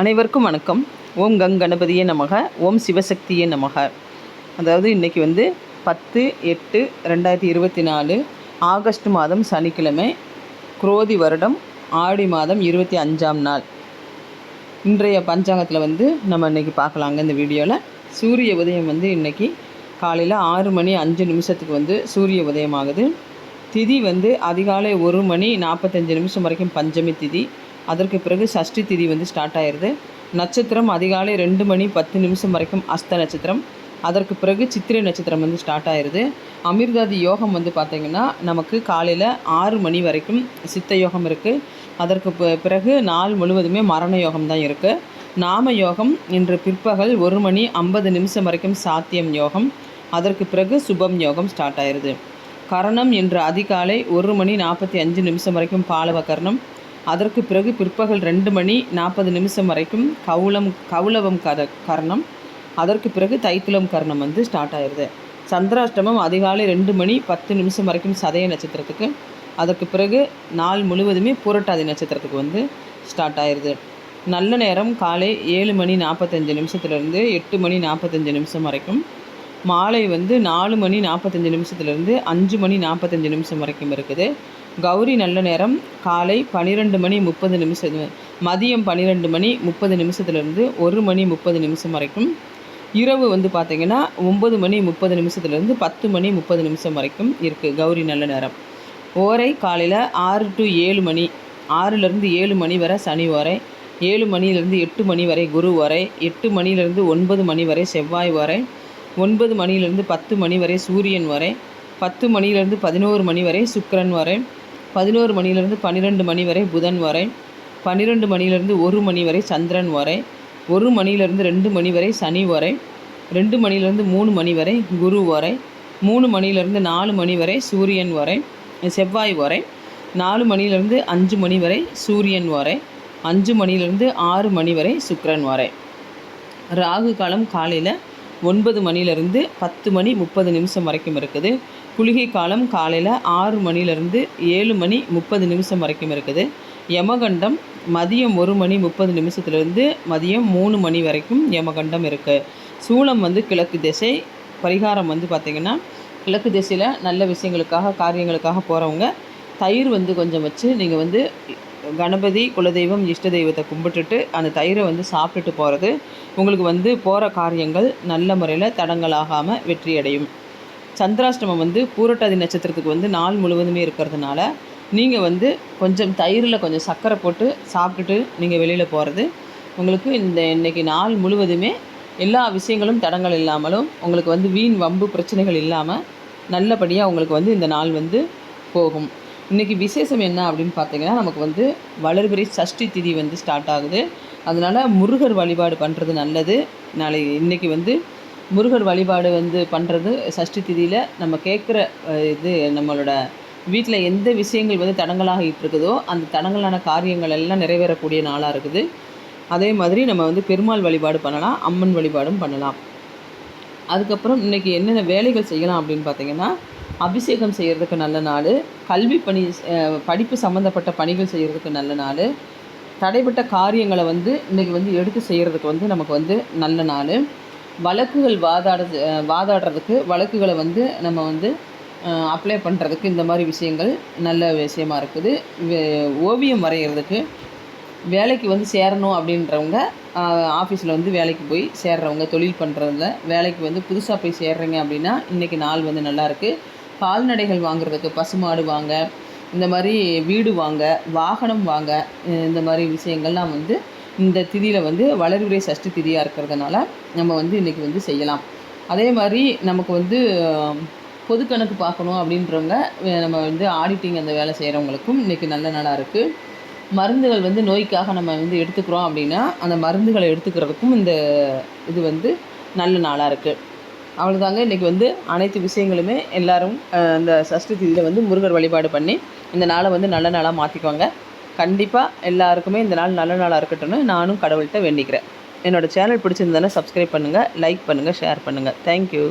அனைவருக்கும் வணக்கம். ஓம் கங் கணபதியே நமக ஓம் சிவசக்தியே நமக. அதாவது இன்றைக்கி வந்து பத்து எட்டு ரெண்டாயிரத்தி இருபத்தி நாலு ஆகஸ்ட் மாதம் சனிக்கிழமை குரோதி வருடம் ஆடி மாதம் இருபத்தி அஞ்சாம் நாள். இன்றைய பஞ்சாங்கத்தில் வந்து நம்ம இன்றைக்கி பார்க்கலாங்க இந்த வீடியோவில் சூரிய உதயம் வந்து இன்றைக்கி காலையில் ஆறு மணி அஞ்சு நிமிஷத்துக்கு வந்து சூரிய உதயம் ஆகுது திதி வந்து அதிகாலை ஒரு மணி நாற்பத்தஞ்சு நிமிஷம் வரைக்கும் பஞ்சமி திதி. அதற்கு பிறகு சஷ்டி திதி வந்து ஸ்டார்ட் ஆயிடுது நட்சத்திரம் அதிகாலை ரெண்டு மணி பத்து நிமிஷம் வரைக்கும் அஸ்த நட்சத்திரம். அதற்கு பிறகு சித்திரை நட்சத்திரம் வந்து ஸ்டார்ட் ஆயிடுது அமிர்தாதி யோகம் வந்து பார்த்திங்கன்னா நமக்கு காலையில் ஆறு மணி வரைக்கும் சித்த யோகம் இருக்குது அதற்கு பிறகு நாள் முழுவதுமே மரண யோகம் தான் இருக்குது நாம யோகம் இன்று பிற்பகல் ஒரு மணி ஐம்பது நிமிஷம் வரைக்கும் சாத்தியம் யோகம். அதற்கு பிறகு சுபம் யோகம் ஸ்டார்ட் ஆயிடுது கரணம் இன்று அதிகாலை ஒரு மணி நாற்பத்தி அஞ்சு நிமிஷம் வரைக்கும் பாலவ கரணம். அதற்கு பிறகு பிற்பகல் ரெண்டு மணி நாற்பது நிமிஷம் வரைக்கும் கவுளம் கவுளவம் கர கர்ணம். அதற்கு பிறகு தைத்துளம் கர்ணம் வந்து ஸ்டார்ட் ஆயிடுது. சந்திராஷ்டமம் அதிகாலை ரெண்டு மணி பத்து நிமிஷம் வரைக்கும் சதய நட்சத்திரத்துக்கு. அதற்கு பிறகு நாள் முழுவதுமே பூரட்டாதி நட்சத்திரத்துக்கு வந்து ஸ்டார்ட் ஆயிடுது. நல்ல நேரம் காலை ஏழு மணி நாற்பத்தஞ்சு நிமிஷத்துலேருந்து எட்டு மணி நாற்பத்தஞ்சு நிமிஷம் வரைக்கும். மாலை வந்து நாலு மணி நாற்பத்தஞ்சு நிமிஷத்துலேருந்து அஞ்சு மணி நாற்பத்தஞ்சு நிமிஷம் வரைக்கும் இருக்குது. கௌரி நல்ல நேரம். காலை பன்னிரெண்டு மணி முப்பது நிமிஷம் மதியம் பன்னிரெண்டு மணி முப்பது நிமிஷத்துலேருந்து ஒரு மணி முப்பது நிமிஷம் வரைக்கும். இரவு வந்து பார்த்திங்கன்னா ஒம்பது மணி முப்பது நிமிஷத்துலேருந்து பத்து மணி முப்பது நிமிஷம் வரைக்கும் இருக்குது கௌரி நல்ல நேரம். ஓரை காலையில் ஆறு டு ஏழு மணி ஆறுலேருந்து ஏழு மணி வரை சனி ஓரை ஏழு மணிலேருந்து எட்டு மணி வரை குரு வரை எட்டு மணிலேருந்து ஒன்பது மணி வரை செவ்வாய் வரை ஒன்பது மணிலேருந்து பத்து மணி வரை சூரியன் வரை பத்து மணிலேருந்து பதினோரு மணி வரை சுக்கரன் வரை பதினோரு மணிலேருந்து பன்னிரெண்டு மணி வரை புதன் வரை பன்னிரெண்டு மணிலேருந்து ஒரு மணி வரை சந்திரன் வரை ஒரு மணியிலிருந்து ரெண்டு மணி வரை சனி வரை ரெண்டு மணிலேருந்து மூணு மணி வரை குரு வரை மூணு மணிலேருந்து நாலு மணி வரை சூரியன் வரை செவ்வாய் வரை நாலு மணிலேருந்து அஞ்சு மணி வரை சூரியன் வரை அஞ்சு மணிலேருந்து ஆறு மணி வரை சுக்கரன் வரை. ராகு காலம் காலையில் ஒன்பது மணிலேருந்து பத்து மணி முப்பது நிமிஷம் வரைக்கும் இருக்குது. குளிகை காலம் காலையில் ஆறு மணிலேருந்து ஏழு மணி முப்பது நிமிஷம் வரைக்கும் இருக்குது. யமகண்டம் மதியம் ஒரு மணி முப்பது நிமிஷத்துலேருந்து மதியம் மூணு மணி வரைக்கும் யமகண்டம் இருக்குது சூளம் வந்து கிழக்கு திசை பரிகாரம் வந்து பார்த்திங்கன்னா கிழக்கு திசையில் நல்ல விஷயங்களுக்காக காரியங்களுக்காக போகிறவங்க தயிர் வந்து கொஞ்சம் வச்சு நீங்கள் வந்து கணபதி குலதெய்வம் இஷ்ட தெய்வத்தை கும்பிட்டுட்டு அந்த தயிரை வந்து சாப்பிட்டுட்டு போகிறது உங்களுக்கு வந்து போகிற காரியங்கள் நல்ல முறையில் தடங்களாகாமல் வெற்றி அடையும் சந்திராஷ்டமம் வந்து பூரட்டாதி நட்சத்திரத்துக்கு வந்து நாள் முழுவதுமே இருக்கிறதுனால நீங்கள் வந்து கொஞ்சம் தயிரில் கொஞ்சம் சர்க்கரை போட்டு சாப்பிட்டுட்டு நீங்கள் வெளியில் போகிறது உங்களுக்கு இந்த இன்றைக்கி நாள் முழுவதுமே எல்லா விஷயங்களும் தடங்கள் இல்லாமலும் உங்களுக்கு வந்து வீண் வம்பு பிரச்சனைகள் இல்லாமல் நல்லபடியாக உங்களுக்கு வந்து இந்த நாள் வந்து போகும். இன்றைக்கி விசேஷம் என்ன அப்படின்னு பார்த்தீங்கன்னா நமக்கு வந்து வளர்பிறை சஷ்டி திதி வந்து ஸ்டார்ட் ஆகுது. அதனால் முருகர் வழிபாடு பண்ணுறது நல்லது. நாளை இன்றைக்கி வந்து முருகர் வழிபாடு வந்து பண்ணுறது சஷ்டி திதியில் நம்ம கேட்குற இது நம்மளோட வீட்டில் எந்த விஷயங்கள் வந்து தடங்களாக இருக்குதோ அந்த தடங்களான காரியங்கள் எல்லாம் நிறைவேறக்கூடிய நாளாக இருக்குது. அதே மாதிரி நம்ம வந்து பெருமாள் வழிபாடு பண்ணலாம் அம்மன் வழிபாடும் பண்ணலாம். அதுக்கப்புறம் இன்றைக்கி என்னென்ன வேலைகள் செய்யலாம் அப்படின்னு பார்த்தீங்கன்னா அபிஷேகம் செய்கிறதுக்கு நல்ல நாள் கல்வி பணி படிப்பு சம்மந்தப்பட்ட பணிகள் செய்கிறதுக்கு நல்ல நாள் தடைப்பட்ட காரியங்களை வந்து இன்றைக்கி வந்து எடுத்து செய்கிறதுக்கு வந்து நமக்கு வந்து நல்ல நாள். வழக்குகள் வாதாட வாதாடுறதுக்கு வழக்குகளை வந்து நம்ம வந்து அப்ளை பண்ணுறதுக்கு இந்த மாதிரி விஷயங்கள் நல்ல விஷயமா இருக்குது. ஓவியம் வரைகிறதுக்கு வேலைக்கு வந்து சேரணும் அப்படின்றவங்க ஆஃபீஸில் வந்து வேலைக்கு போய் சேர்றவங்க தொழில் பண்ணுறதுல வேலைக்கு வந்து புதுசாக போய் சேர்றீங்க அப்படின்னா இன்றைக்கி நாள் வந்து நல்லாயிருக்கு கால்நடைகள் வாங்குறதுக்கு பசுமாடு வாங்க இந்த மாதிரி வீடு வாங்க வாகனம் வாங்க இந்த மாதிரி விஷயங்கள்லாம் வந்து இந்த திதியில் வந்து வளர்விரை சஷ்டி திதியாக இருக்கிறதுனால நம்ம வந்து இன்றைக்கி வந்து செய்யலாம். அதே மாதிரி நமக்கு வந்து பொது கணக்கு பார்க்கணும் அப்படின்றவங்க நம்ம வந்து ஆடிட்டிங் அந்த வேலை செய்கிறவங்களுக்கும் இன்றைக்கி நல்ல நாளாக இருக்குது மருந்துகள் வந்து நோய்க்காக நம்ம வந்து எடுத்துக்கிறோம் அப்படின்னா அந்த மருந்துகளை எடுத்துக்கிறதுக்கும் இந்த இது வந்து நல்ல நாளாக இருக்குது அவ்வளோதாங்க இன்றைக்கி வந்து அனைத்து விஷயங்களுமே எல்லோரும் இந்த சஷ்டி திதியில் வந்து முருகர் வழிபாடு பண்ணி இந்த நாளை வந்து நல்ல நாளாக மாற்றிக்குவாங்க கண்டிப்பாக எல்லாருக்குமே இந்த நாள் நல்ல நாளாக இருக்கட்டும்னு நானும் கடவுள்கிட்ட வேண்டிக்கிறேன். என்னோடய சேனல் பிடிச்சிருந்தாலும் சப்ஸ்கிரைப் பண்ணுங்கள் லைக் பண்ணுங்கள் ஷேர் பண்ணுங்கள் தேங்க்யூ